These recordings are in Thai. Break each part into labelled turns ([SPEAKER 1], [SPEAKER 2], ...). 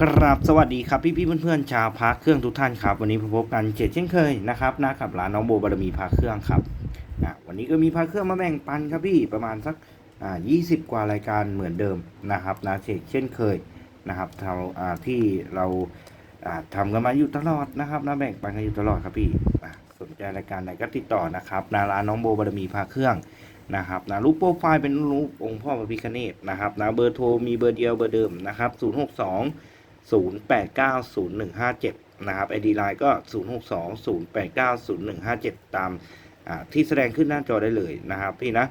[SPEAKER 1] ครับสวัสดีครับพี่พี่เพื่อนๆชาวพักเครื่องทุกท่านครับ วันนี้พบกันเจ็ดเช่นเคยนะครับนะกับร้านน้องโบบารมีพาเครื่องครับอะวันนี้ก็มีพาเครื่องมาแบ่งปันครับพี่ประมาณสักอ่า20กว่ารายการเหมือนเดิมนะครับนะเช่นเช่นเคยนะครับเราอ่าที่เราอ่าทำกันมาอยู่ตลอดนะครับนะแบ่งปันกันอยู่ตลอดครับพี่อะสนใจรายการไหนก็ติดต่อนะครับนะร้านน้องโบบารมีพาเครื่องนะครับนะรูปโปรไฟล์เป็นรูปองค์พ่อพระพิฆเนศนะครับนะเบอร์โทรมีเบอร์เดียวเบอร์เดิมนะครับ062 0890157นะครับ ID Line ก็ 0620890157 ตามที่แสดงขึ้นหน้าจอได้เลยนะครับ พี่นะ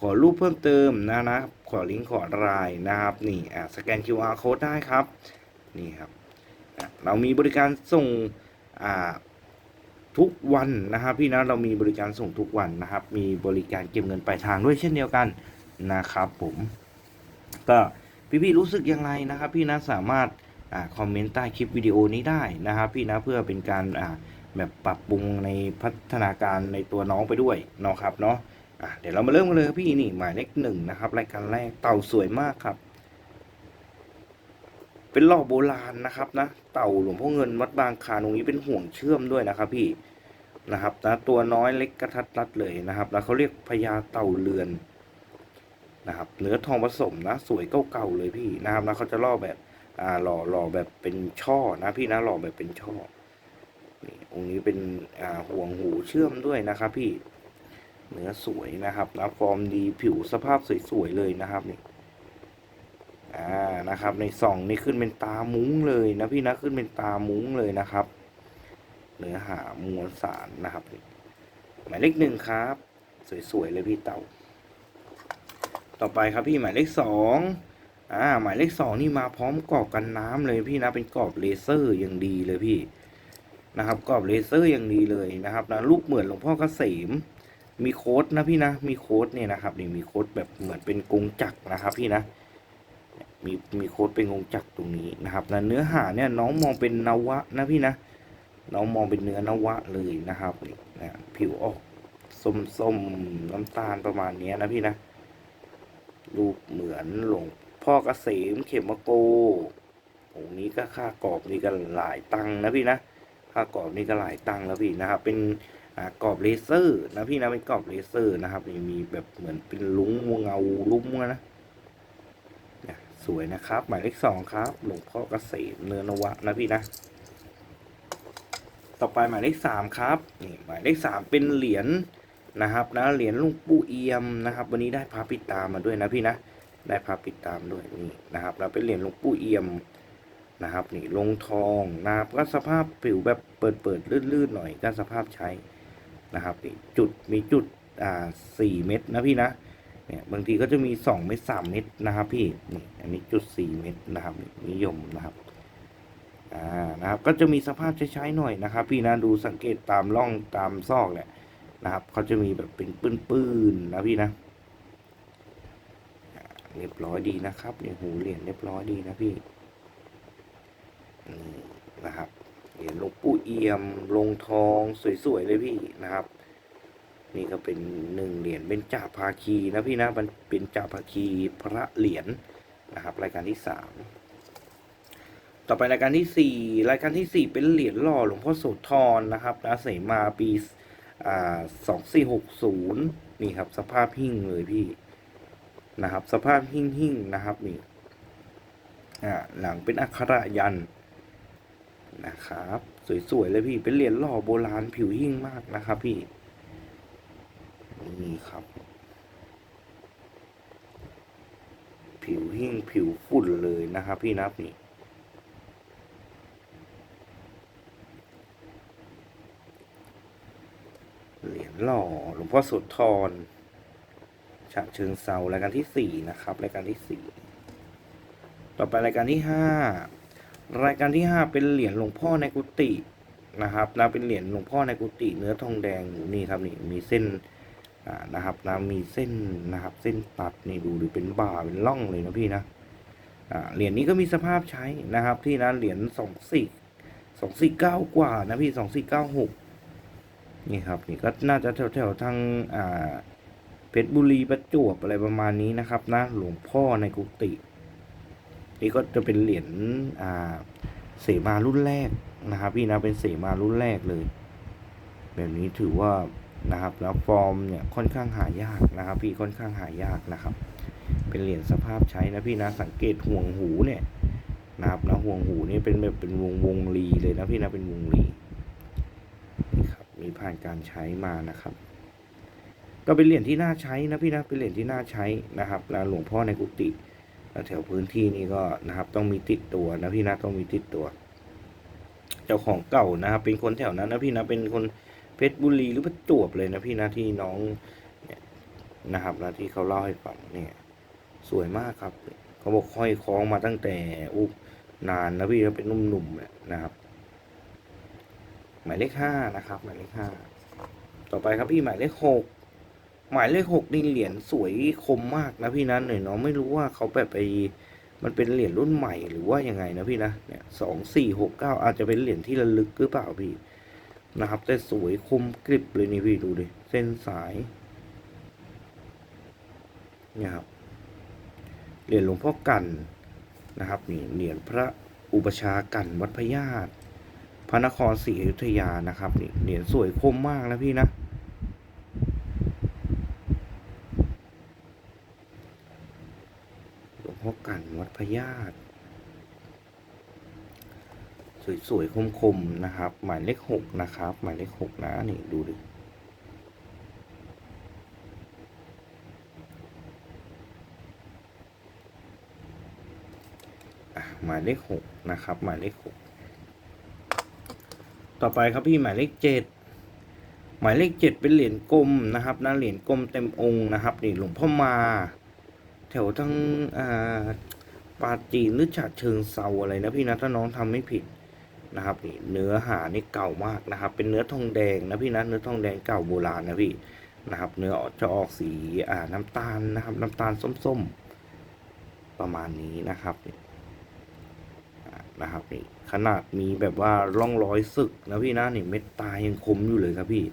[SPEAKER 1] ขอรูปเพิ่มเติมนะนะขอลิงก์ขอรายนะครับนี่อ่าสแกน QR code ได้ครับนี่ครับเรามีบริการส่งอ่าทุกวันนะครับพี่นะเรามีบริการส่งทุกวันนะครับ มีบริการเก็บเงินปลายทางด้วยเช่นเดียวกันนะครับผมก็พี่ๆรู้สึกยังไงนะครับ พี่นะสามารถ คอมเมนต์ใต้คลิปวิดีโอนี้ได้นะครับพี่นะเพื่อเป็นการอ่าแบบปรับปรุงในพัฒนาการในตัวน้องไปด้วยเนาะครับเนาะอะเดี๋ยวเรามาเริ่มกันเลยครับพี่นี่หมายเลขหนึ่งนะครับรายการแรกเต่าสวยมากครับ เป็นหล่อโบราณนะครับนะเต่าหลวงพ่อเงินวัดบางคาตรงนี้เป็นห่วงเชื่อมด้วยนะครับพี่นะครับนะตัวน้อยเล็กกระทัดรัดเลยนะครับ แล้วเขาเรียกพญาเต่าเรือนนะครับเนื้อทองผสมนะ สวยเก่าๆเลยพี่นะครับแล้วเขาจะล่อแบบ หล่อหล่อแบบเป็นช่อนะพี่นะหล่อแบบเป็นช่อนี่องค์นี้เป็นอ่าห่วงหูเชื่อมด้วยนะครับ พี่เนื้อสวยนะครับนะฟอร์มดีผิวสภาพสวยๆเลยนะครับนี่อ่านะครับ ในส่องนี่ขึ้นเป็นตามุ้งเลยนะพี่นะขึ้นเป็นตามุ้งเลยนะครับ เนื้อหามวลสารนะครับหมายเลขหนึ่งครับ สวยๆเลยพี่เต่า ต่อไปครับพี่หมายเลขสอง อ่าหมายเลขสองนี่มาพร้อมกรอบกันน้ำเลยพี่นะเป็นกรอบเลเซอร์อย่างดีเลยพี่นะครับกรอบเลเซอร์อย่างดีเลยนะครับนะรูปเหมือนหลวงพ่อเกษมมีโค้ดนะพี่นะมีโค้ดเนี่ยนะครับนี่มีโค้ดแบบเหมือนเป็นกงจักรนะครับพี่นะมีมีโค้ดเป็นกงจักรตรงนี้นะครับนะเนื้อหาเนี่ยน้องมองเป็นนวะนะพี่นะน้องมองเป็นเนื้อนวะเลยนะครับนี่นะผิวออกส้มๆน้ำตาลประมาณเนี้ยนะพี่นะรูปเหมือนหลวง พ่อกเกษมเขมโกองนี้ก็ค่ากรอบนี่ก็หลายตังนะพี่นะ ค่ากรอบนี่ก็หลายตังแล้วพี่นะครับ เป็นกรอบเลเซอร์นะพี่นะเป็นกรอบเลเซอร์นะครับนี่มีแบบเหมือนเป็นลุ้งเงาลุ้มนะสวยนะครับ หมายเลขสองครับ หลวงพ่อเกษมเนื้อนวะนะพี่นะ ต่อไปหมายเลขสามครับนี่หมายเลขสามเป็นเหรียญนะครับนะเหรียญลุงปู่เอี่ยมนะครับ วันนี้ได้พาปิตามาด้วยนะพี่นะ ได้พาปิดตามด้วยนี่นะครับเราเป็นเหรียญหลวงปู่เอี่ยมนะครับนี่ลงทองนะครับก็สภาพผิวแบบเปิดเปิดลื่นๆหน่อยก็สภาพใช้นะครับนี่จุดมีจุดอ่าสี่เม็ดนะพี่นะเนี่ยบางทีก็จะมีสองเม็ดสามเม็ดนะครับพี่นี่อันนี้จุดสี่เม็ดนะครับนี่นิยมนะครับอ่านะครับก็จะมีสภาพใช้ๆหน่อยนะครับ พี่นะดูสังเกตตามร่องตามซอกแหละนะครับเขาจะมีแบบเป็นปื้นๆนะพี่นะ เรียบร้อยดีนะครับเนี่ยหูเหรียญเรียบร้อยดีนะพี่นี่นะครับเหรียญหลวงปู่เอี่ยมลงทองสวยๆเลยพี่นะครับ นี่ก็เป็นหนึ่งเหรียญเป็นจ่าภาคีนะพี่นะมันเป็นจ่าภาคีพระเหรียญนะครับ รายการที่สามต่อไปรายการที่สี่รายการที่สี่เป็นเหรียญหล่อหลวงพ่อโสธรนะครับนะเสมาปีสองสี่หกศูนย์นี่ครับ สภาพหิ้งเลยพี่ นะครับ สภาพหิ่งหิ่งๆนะครับนี่อ่าหลังเป็นอักขระยันนะครับ สวยๆเลยพี่เป็นเหรียญหล่อโบราณผิวหิ่งมากนะครับพี่นี่ครับ ผิวหิ่งผิวฝุ่นเลยนะครับพี่นับนี่เหรียญหล่อหลวงพ่อโสธระเชิงเซารายการที่สี่นะครับรายการที่สี่ต่อไปรายการที่ห้ารายการที่ห้าเป็นเหรียญหลวงพ่อในกุฏินะครับนะเป็นเหรียญหลวงพ่อในกุฏิเนื้อทองแดงนี่ครับนี่มีเส้นอ่านะครับนะมีเส้นนะครับ เส้นตัดนี่ดูดิเป็นบ่าเป็นร่องเลยนะพี่นะอ่าเหรียญนี้ก็มีสภาพใช้นะครับ ที่นะเหรียญสองสี่สองสี่เก้ากว่านะพี่สองสี่เก้าหกนี่ครับนี่ก็น่าจะแถวๆทางอ่า เพชรบุรีประจวบอะไรประมาณนี้นะครับนะหลวงพ่อในกุฏินี่ก็จะเป็นเหรียญอ่าเสมารุ่นแรกนะครับ พี่นะเป็นเสมารุ่นแรกเลย แบบนี้ถือว่านะครับแล้วฟอร์มเนี่ยค่อนข้างหายากนะครับ พี่ค่อนข้างหายากนะครับ เป็นเหรียญสภาพใช้นะพี่นะสังเกตห่วงหูเนี่ยนะครับนะห่วงหูนี่เป็นแบบเป็นวงวงรีเลยนะพี่นะเป็นวงรีนี่ครับมีผ่านการใช้มานะครับ ก็เป็นเหรียญที่น่าใช้นะพี่นะเป็นเหรียญที่น่าใช้นะครับแล้วหลวงพ่อในกุฏิแถวพื้นที่นี่ก็นะครับ ต้องมีติดตัวนะพี่นะต้องมีติดตัว เจ้าของเก่านะครับ เป็นคนแถวนั้นนะพี่นะเป็นคนเพชรบุรีหรือประจวบเลยนะพี่นะที่น้องเนี่ยนะครับนะที่เขาเล่าให้ฟังเนี่ยสวยมากครับ เขาบอกห้อยคล้องมาตั้งแต่อุบนานนะพี่เป็นนุ่มๆเนี่ยนะครับ หมายเลขห้านะครับ หมายเลขห้าต่อไปครับพี่หมายเลขหก หมายเลขหกนี่เหรียญสวยคมมากนะพี่นะหน่อยน้องไม่รู้ว่าเขาแบบไปมันเป็นเหรียญรุ่นใหม่หรือว่ายังไงนะพี่นะเนี่ยสองสี่หกเก้าอาจจะเป็นเหรียญที่ระลึกหรือเปล่าพี่นะครับ แต่สวยคมกริบเลยนี่พี่ดูดิเส้นสายเนี่ยครับเหรียญหลวงพ่อกันนะครับนี่เหรียญพระอุปชากันวัดพญาตพระนครศรีอยุธยานะครับนี่เหรียญสวยคมมากนะพี่นะ หลวงพ่อกันวัด พญาตสวยๆ คมๆ นะครับ หมายเลขหกนะครับ หมายเลขหกนะ นี่ดูดิ หมายเลขหกนะครับ หมายเลขหกต่อไปครับพี่หมายเลขเจ็ดหมายเลขเจ็ดเป็นเหรียญกลมนะครับนะเหรียญกลมเต็มองค์นะครับนี่หลวงพ่อมา แถวทั้งอ่า ปาจีนหรือฉะเชิงเซาอะไรนะพี่นะถ้าน้องทำไม่ผิดนะครับนี่เนื้อหานี่เก่ามากนะครับ เป็นเนื้อทองแดงนะพี่นะเนื้อทองแดงเก่าโบราณนะพี่นะครับ เนื้อจะออกสีอ่าน้ำตาลนะครับ น้ำตาลส้มๆ ประมาณนี้นะครับนี่อ่านะครับนี่ขนาดมีแบบว่าร่องรอยสึกนะพี่นะนี่เม็ดตายังคมอยู่เลยครับพี่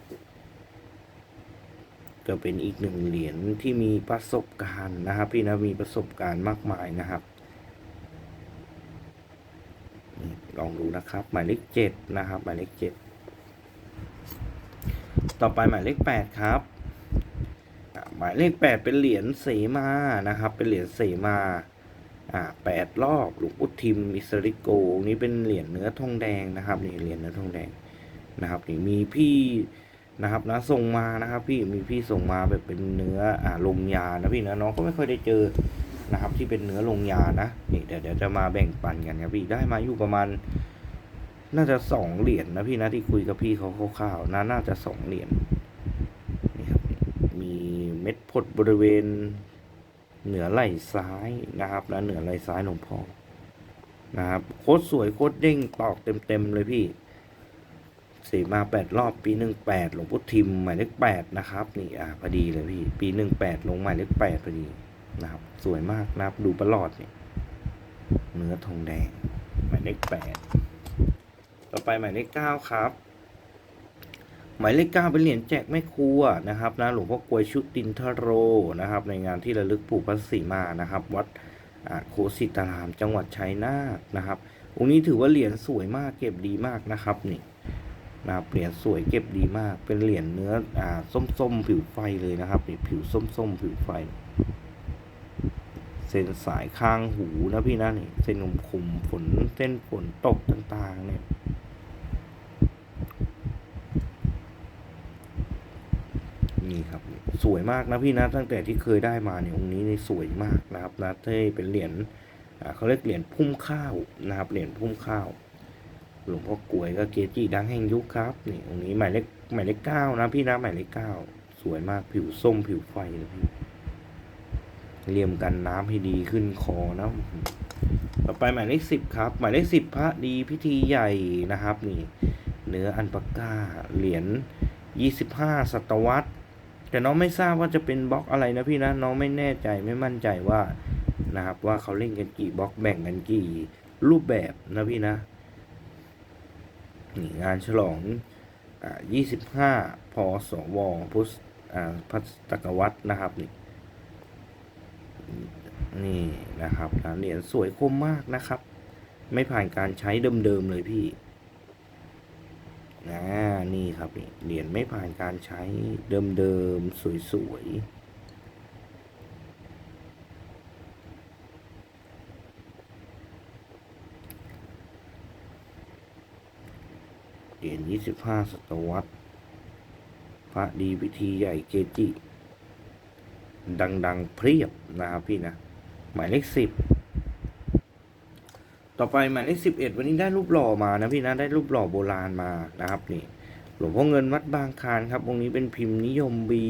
[SPEAKER 1] ก็เป็นอีกหนึ่งเหรียญที่มีประสบการณ์นะครับ พี่นะมีประสบการณ์มากมายนะครับนี่ ลองดูนะครับ หมายเลขเจ็ดนะครับ หมายเลขเจ็ดต่อไปหมายเลขแปดครับ หมายเลขแปดเป็นเหรียญเสมานะครับ เป็นเหรียญเสมาอ่าแปดรอบหลวงพุทิมอิสริโกนี่เป็นเหรียญเนื้อทองแดงนะครับนี่เหรียญเนื้อทองแดงนะครับนี่มีพี่นะครับนะส่งมานะครับ พี่มีพี่ส่งมาแบบเป็นเนื้ออ่าลงยานะพี่นะน้องก็ไม่ค่อยได้เจอ นะครับ ที่เป็นเนื้อลงยานะนี่เดี๋ยวเดี๋ยวจะมาแบ่งปันกันครับพี่ได้มาอยู่ประมาณ น่าจะสองเหรียญนะพี่นะที่คุยกับพี่เขาคร่าวๆนะน่าจะสองเหรียญนี่ครับมีเม็ดพดบริเวณ เหนือไหล่ซ้ายนะครับนะเหนือไหล่ซ้ายหลวงพ่อนะครับโคตรสวยโคตรเด้งตอกเต็มๆเลยพี่สีมาแปดรอบปีหนึ่งแปดหลวงพุทธิมหมายเลขแปดนะครับ นี่อ่าพอดีเลยพี่ ปีหนึ่งแปดลงหมายเลขแปดพอดี นะครับ สวยมากนะครับดูประหลอดเนี่ยเนื้อทองแดง หมายเลขแปดต่อไปหมายเลขเก้าครับ หมายเลขเก้าเป็นเหรียญแจกแม่ครัวนะครับนะหลวงพ่อกลวยชุตินทโรนะครับ ในงานที่ระลึกปู่พระศรีมานะครับ วัดโคสิตารามจังหวัดชัยนาทนะครับองค์นี้ถือว่าเหรียญสวยมากเก็บดีมากนะครับนี่นะครับเหรียญสวยเก็บดีมาก เป็นเหรียญเนื้ออ่าส้มๆ ผิวไฟเลยนะครับนี่ผิวส้มๆ ผิวไฟ ส้นสายข้างหูนะพี่นะนี่เส้นขมขมฝนเส้นฝนตกต่างๆ เนี่ย นี่ครับ สวยมากนะพี่นะ ตั้งแต่ที่เคยได้มาเนี่ยองค์นี้นี่สวยมากนะครับนะที่เป็นเหรียญอ่าเขาเรียกเหรียญพุ่มข้าวนะครับเหรียญพุ่มข้าวหลวงพ่อกลวยก็เกจิดังแห่งยุคครับนี่องค์นี้หมายเลขหมายเลขเก้านะพี่นะหมายเลขเก้าสวยมากผิวส้มผิวไฟเลยพี่ เรียมกันน้ำให้ดีขึ้นคอนะต่อไปหมายเลขสิบครับ หมายเลขสิบพระดีพิธีใหญ่นะครับนี่เนื้ออันปาก้าเหรียญยี่สิบห้าศตวรรษ แต่น้องไม่ทราบว่าจะเป็นบล็อกอะไรนะพี่นะน้องไม่แน่ใจไม่มั่นใจว่านะครับว่าเขาเล่นกันกี่บล็อกแบ่งกันกี่รูปแบบนะพี่นะนี่งานฉลองอ่า25 พศวพุทธอ่าพัตกวัตนะครับนี่ นี่นะครับนะเหรียญสวยคมมากนะครับ ไม่ผ่านการใช้เดิมๆเลยพี่นะนี่ครับเหรียญไม่ผ่านการใช้เดิมๆสวยๆเหรียญ25 ศตวรรษ พระดีพิธีใหญ่เกจิ ดังๆเพียบนะครับพี่นะ หมายเลขสิบต่อไปหมายเลขสิบเอ็ดวันนี้ได้รูปหล่อมานะพี่นะได้รูปหล่อโบราณมานะครับนี่หลวงพ่อเงินวัดบางคานครับองค์นี้เป็นพิมพ์นิยมบี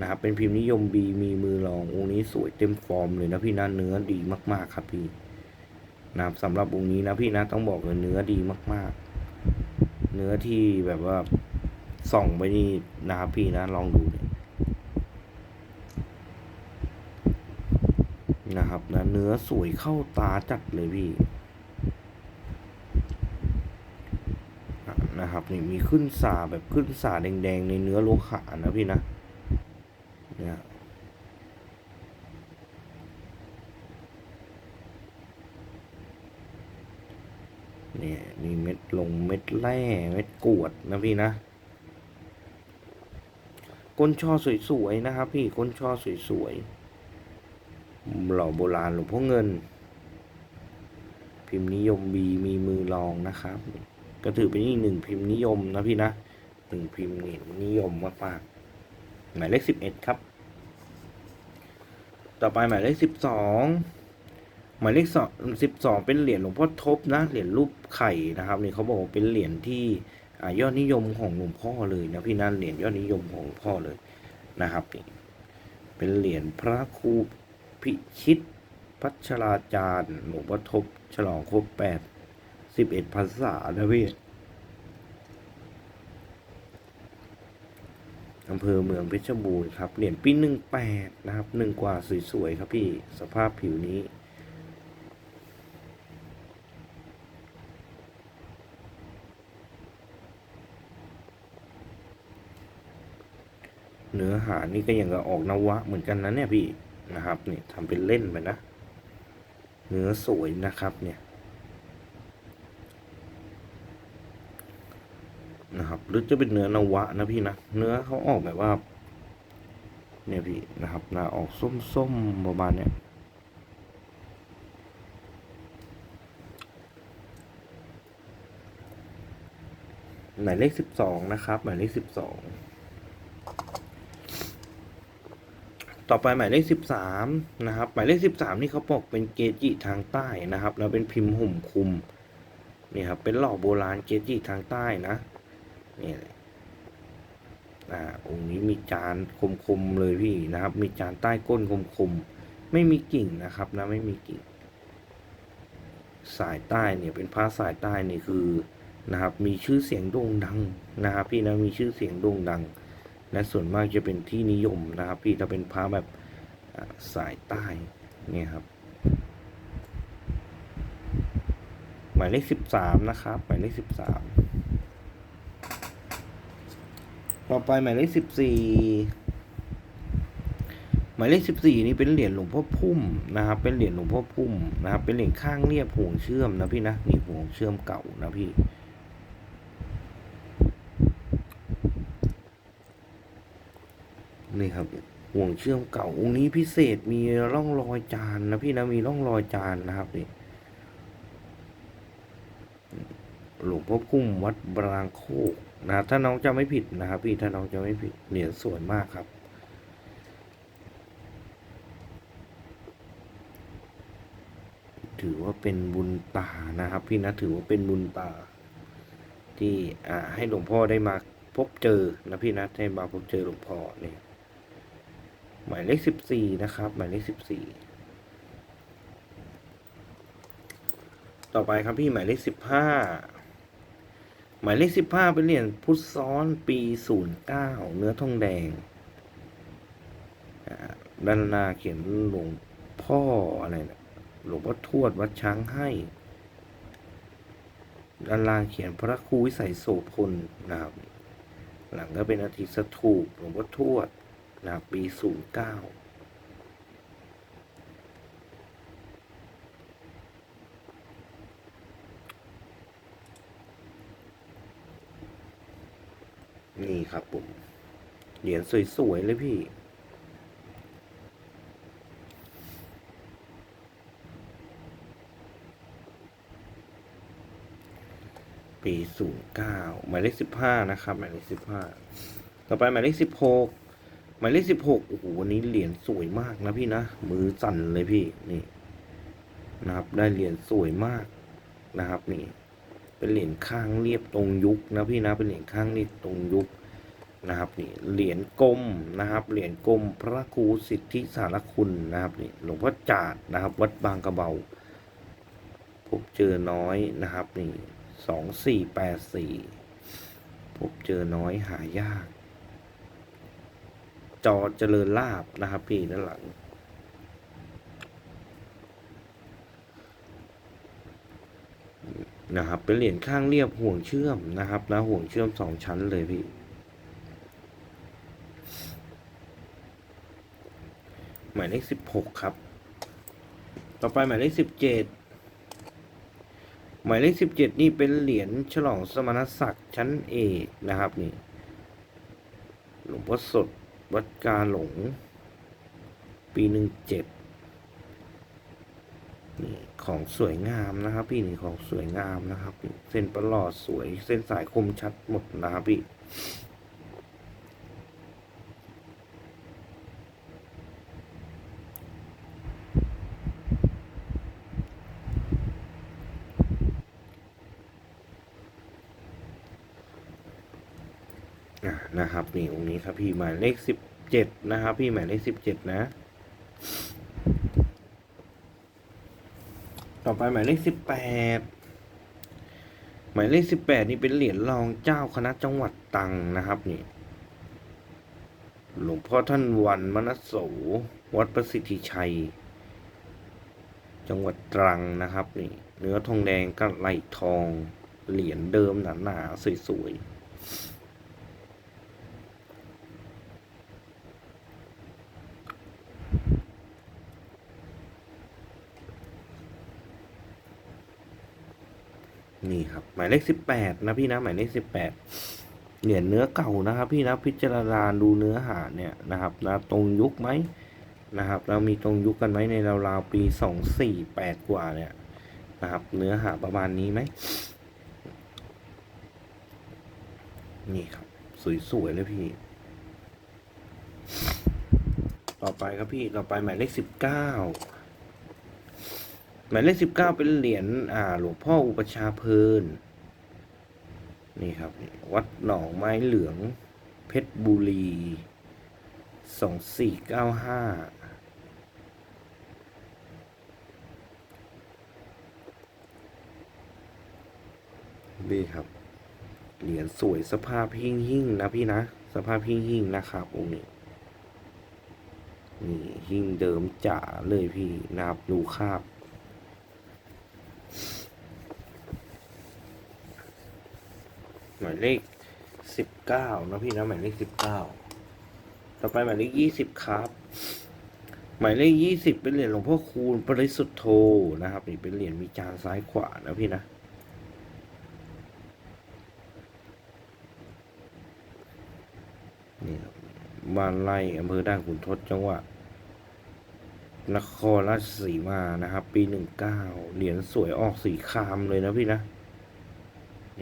[SPEAKER 1] นะครับเป็นพิมพ์นิยมบีมีมือรององค์นี้สวยเต็มฟอร์มเลยนะพี่นะเนื้อดีมากๆครับพี่นะครับสำหรับองค์นี้นะพี่นะต้องบอกเลยเนื้อดีมากๆ เนื้อที่แบบว่าส่องไปนี่นะครับพี่นะลองดูเนี่ยนะครับนะเนื้ อสวยเข้าตาจัดเลยพี่นะครับนี่มีขึ้นสาแบบขึ้นสาแดงๆ ในเนื้อโลหะนะพี่นะเนี่ยเนี่ยมีเม็ดลงเม็ดแร่เม็ดกรวดนะพี่นะก้นช่อสวยๆนะครับพี่ก้นช่อสวยๆ หล่อโบราณหลวงพ่อเงิน พิมพ์นิยมบีมีมือรองนะครับ ก็ถือเป็นอีกหนึ่งพิมพ์นิยมนะพี่นะหนึ่งพิมพ์นี่นิยมมากๆหมายเลขสิบเอ็ดครับ ต่อไปหมายเลขสิบสองหมายเลขสองสิบสองเป็นเหรียญหลวงพ่อทบนะเหรียญรูปไข่นะครับนี่เขาบอกว่าเป็นเหรียญที่อยอดนิยมของหลวงพ่อเลยนะพี่นั่นเหรียญยอดนิยมของหลวงพ่อเลยนะครับนี่เป็นเหรียญพระครู พิชิต พัชราจารย์หลวงพ่อทบ ฉลองครบแปดสิบเอ็ดพรรษานะพี่อำเภอเมืองเพชรบูรณ์ครับ เหรียญปีหนึ่งแปดนะครับหนึ่งกว่าสวยๆครับพี่ สภาพผิวนี้เนื้อหานี่ก็ย่างกับออกนวะเหมือนกันนะเนี่ยพี่ นะครับนี่ทำเป็นเล่นไปนะ เนื้อสวยนะครับเนี่ยนะครับหรือจะเป็นเนื้อนวะนะพี่นะเนื้อเขาออกแบบว่า เนี่ยพี่นะครับนะออกส้มๆประมาณเนี้ยหมายเลขสิบสองนะครับ หมายเลขสิบสอง ต่อไปหมายเลขสิบสามนะครับ หมายเลขสิบสามนี่เขาบอกเป็นเกจิทางใต้นะครับ แล้วเป็นพิมพ์ห่มคุมนี่ครับเป็นหล่อโบราณเกจิทางใต้นะนี่อ่าองค์นี้มีจานคมๆเลยพี่นะครับ มีจานใต้ก้นคมๆไม่มีกิ่งนะครับนะไม่มีกิ่ง สายใต้เนี่ยเป็นพระสายใต้นี่คือนะครับ มีชื่อเสียงโด่งดังนะครับ พี่นะมีชื่อเสียงโด่งดัง และส่วนมากจะเป็นที่นิยมนะครับ พี่ถ้าเป็นพระแบบสายใต้เนี่ยครับ หมายเลขสิบสามนะครับ หมายเลขสิบสามต่อไปหมายเลขสิบสี่หมายเลขสิบสี่นี่เป็นเหรียญหลวงพ่อพุ่มนะครับ เป็นเหรียญหลวงพ่อพุ่มนะครับ เป็นเหรียญข้างเรียบห่วงเชื่อมนะพี่นะนี่ห่วงเชื่อมเก่านะพี่ นี่ครับห่วงเชื่อมเก่าองค์นี้พิเศษมีร่องรอยจานนะพี่นะมีร่องรอยจานนะครับนี่หลวงพ่อพุ่มวัดบรางโคกนะถ้าน้องจะไม่ผิดนะครับ พี่ถ้าน้องจะไม่ผิดเหรียญสวยมากครับ ถือว่าเป็นบุญตานะครับ พี่นะถือว่าเป็นบุญตา ที่อ่าให้หลวงพ่อได้มาพบเจอนะพี่นะให้มาพบเจอหลวงพ่อเนี่ย หมายเลขสิบสี่นะครับ หมายเลขสิบสี่ต่อไปครับพี่หมายเลขสิบห้าหมายเลขสิบห้าเป็นเหรียญพุทธซ้อนปีศูนย์เก้าเนื้อทองแดงด้านหน้าเขียนหลวงพ่ออะไรนะหลวงพ่อทวดวัดช้างให้ด้านล่างเขียนพระครูวิสัยโสพลนะครับ หลังก็เป็นอาทิตย์สถูปหลวงพ่อทวด นะปี 09นี่ครับผม เหรียญสวย ๆ เลยพี่ ปีศูนย์เก้าหมายเลขสิบห้านะครับ หมายเลขสิบห้าต่อไปหมายเลขสิบหก มายเลขสิบหกโอ้โหวันนี้เหรียญสวยมากนะพี่นะ มือสั่นเลยพี่นี่นะครับ ได้เหรียญสวยมากนะครับนี่ เป็นเหรียญข้างเรียบตรงยุคนะพี่นะเป็นเหรียญข้างเรียบตรงยุคนะครับนี่เหรียญกลมนะครับ เหรียญกลมพระครูสิทธิสารคุณนะครับนี่หลวงพ่อจาดนะครับ วัดบางกระเบาพบเจอน้อยนะครับนี่สองสี่แปดสี่พบเจอน้อยหายาก จอเจริญลาบนะครับ พี่ด้านหลัง นะครับ เป็นเหรียญข้างเรียบห่วงเชื่อมนะครับนะห่วงเชื่อมสองชั้นเลยพี่หมายเลขสิบหกครับ ต่อไปหมายเลขสิบเจ็ดหมายเลขสิบเจ็ดนี่เป็นเหรียญฉลองสมณศักดิ์ชั้นเอกนะครับนี่ หลวงพ่อสด วัดกาหลง ปีหนึ่งเจ็ดนี่ของสวยงามนะครับ พี่นี่ของสวยงามนะครับ เส้นประหลอดสวย เส้นสายคมชัดหมดนะครับพี่ นะครับนี่องค์นี้ครับพี่หมายเลขสิบเจ็ดนะครับพี่หมายเลขสิบเจ็ดนะ ต่อไปหมายเลขสิบแปดหมายเลขสิบแปดนี่เป็นเหรียญรองเจ้าคณะจังหวัดตรังนะครับนี่หลวงพ่อท่านวันมนัสโสวัดประสิทธิชัย จังหวัดตรังนะครับนี่เนื้อทองแดงกับไหลทองเหรียญเดิมหนาๆสวยๆ นี่ครับหมายเลขสิบแปดนะพี่นะหมายเลขสิบแปดเหรียญเนื้อเก่านะครับ พี่นะพิจารณาดูเนื้อหาเนี่ยนะครับนะตรงยุคไหมนะครับ เรามีตรงยุคกันไหมในราวๆปีสองสี่แปดกว่าเนี่ยนะครับ เนื้อหาประมาณนี้ไหมนี่ครับ สวยๆเลยพี่ ต่อไปครับพี่ต่อไปหมายเลขสิบเก้า หมายเลขสิบเก้าเป็นเหรียญอ่าหลวงพ่ออุปชาเพลินนี่ครับ วัดหนองไม้เหลือง เพชรบุรีสองสี่เก้าห้านี่ครับ เหรียญสวยสภาพหิ่งหิ่งๆนะพี่นะ สภาพหิ่งหิ่งๆนะครับองค์นี้นี่หิ่งเดิมจ๋าเลยพี่นะครับดูคราบ หมายเลขสิบเก้านะพี่นะหมายเลขสิบเก้าต่อไปหมายเลขยี่สิบครับ หมายเลขยี่สิบเป็นเหรียญหลวงพ่อคูณปริสุทธโธนะครับนี่เป็นเหรียญมีจานซ้ายขวานะพี่นะนี่ครับบ้านไร่อำเภอด่านขุนทดจังหวัดนครราชสีมานะครับ ปีหนึ่งเก้าเหรียญสวยออกสีครามเลยนะพี่นะ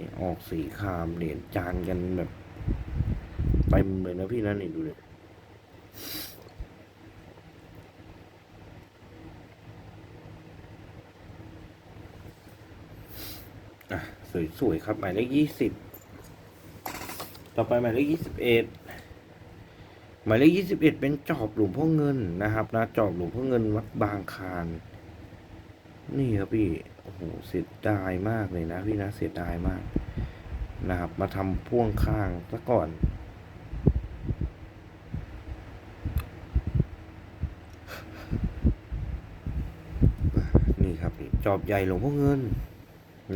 [SPEAKER 1] นี่ออกสีครามเหรียญจานกันแบบเต็มเลยนะพี่นะนี่ดูเลยสวยๆครับหมายเลขยี่สิบต่อไปหมายเลขยี่สิบเอ็ดหมายเลขยี่สิบเอ็ดเป็นจอบหลวงพ่อเงินนะครับนะจอบหลวงพ่อเงินวัดบางคารนี่ครับพี่ อ้โหเสียดายมากเลยนะพี่นะเสียดายมากนะครับ มาทำพ่วงข้างซะก่อน นี่ครับจอบใหญ่หลวงพ่อเงิน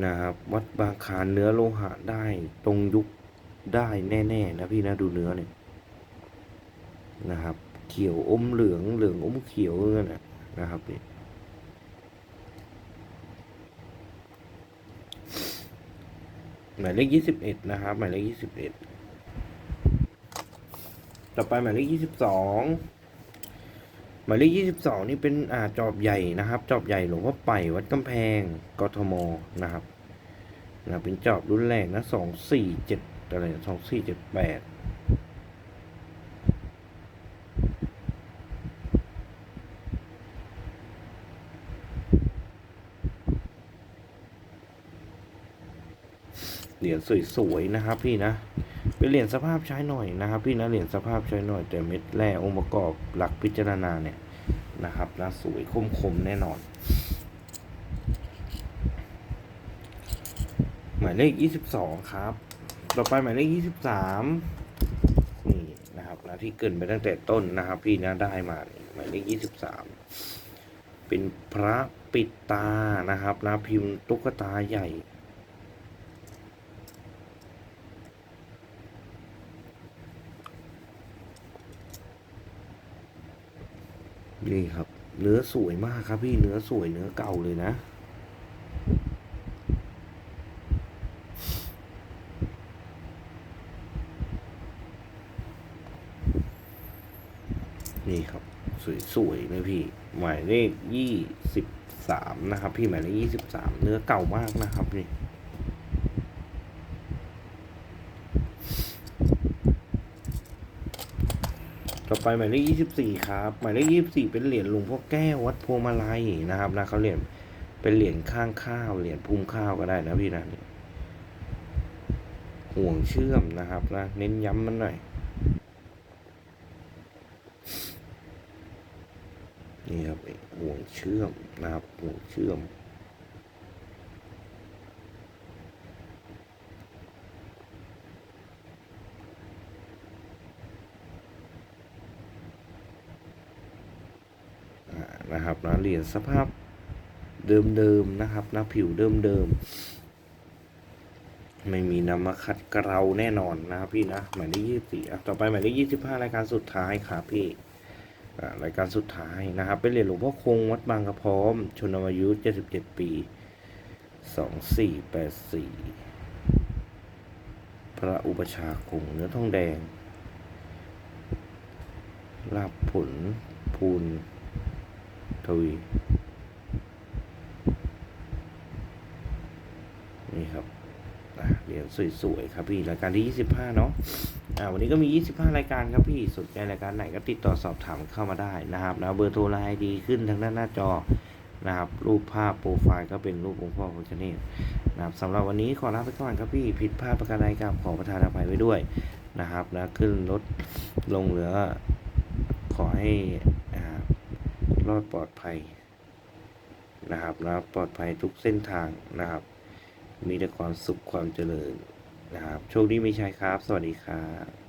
[SPEAKER 1] นะครับ วัดบางคารเนื้อโลหะได้ตรงยุคได้แน่ๆนะพี่นะดูเนื้อเนี่ยนะครับ เขียวอมเหลืองเหลืองอมเขียวนั่นนะนะครับนี่ หมายเลขยี่สิบเอ็ดนะครับ หมายเลขยี่สิบเอ็ดต่อไปหมายเลขยี่สิบสองหมายเลขยี่สิบสองนี่เป็นอ่าจอบใหญ่นะครับ จอบใหญ่หลวงพ่อไปวัดกำแพงกทมนะครับนะเป็นจอบรุ่นแรกนะสองสี่เจ็ดอะไรสองสี่เจ็ดแปด เหรียญสวยๆนะครับ พี่นะ เป็นเหรียญสภาพใช้หน่อยนะครับ พี่นะเหรียญสภาพใช้หน่อย แต่เม็ดแร่องค์ประกอบหลักพิจารณาเนี่ยนะครับนะสวยคมคมๆแน่นอน หมายเลขยี่สิบสองครับ ต่อไปหมายเลขยี่สิบสามนี่นะครับนะที่เกินไปตั้งแต่ต้นนะครับ พี่นะได้มาหมายเลขยี่สิบสามเป็นพระปิดตานะครับนะพิมพ์ตุ๊กตาใหญ่ นี่ครับ เนื้อสวยมากครับพี่เนื้อสวยเนื้อเก่าเลยนะ นี่ครับ สวยๆนะพี่ หมายเลขยี่สิบสามนะครับ พี่หมายเลขยี่สิบสามเนื้อเก่ามากนะครับนี่ ไปหมายเลขยี่สิบสี่ครับ หมายเลขยี่สิบสี่เป็นเหรียญหลวงพ่อแก้ววัดพวงมาลัยนะครับนะเขาเหรียญเป็นเหรียญข้างข้าวเหรียญภูมิข้าวก็ได้นะพี่นะนี่ห่วงเชื่อมนะครับนะเน้นย้ำมันหน่อยนี่ครับห่วงเชื่อมนะครับห่วงเชื่อม อ่านะครับนะ เหรียญสภาพเดิมๆนะครับนะผิวเดิมๆไม่มีนำมาขัดเกลาแน่นอนนะครับพี่นะหมายเลขยี่สิบสี่ต่อไปหมายเลขยี่สิบห้ารายการสุดท้ายครับพี่รายการสุดท้ายนะครับ เป็นเหรียญหลวงพ่อคงวัดบางกระพร้อม ชนอายุเจ็ดสิบเจ็ดปีสองสี่แปดสี่พระอุปชาคงเนื้อทองแดงลาบผลพูน ทวี นี่ครับเหรียญสวยๆครับพี่รายการที่ 25 เนาะอ่าวันนี้ก็มี 25 รายการครับพี่สนใจรายการไหนก็ติดต่อสอบถามเข้ามาได้นะครับนะเบอร์โทรไลน์ดีขึ้นทางด้านหน้าจอนะครับรูปภาพโปรไฟล์ก็เป็นรูปองค์พ่อพระเนตรนะครับสำหรับวันนี้ขอลาไปก่อนครับพี่ผิดพลาดประการใดครับขอประทานอภัยไว้ด้วยนะครับนะขึ้นรถลงเหลือขอให้ รอดปลอดภัยนะครับนะปลอดภัยทุกเส้นทางนะครับ มีแต่ความสุขความเจริญนะครับ โชคดีไม่ใช่ครับ สวัสดีครับ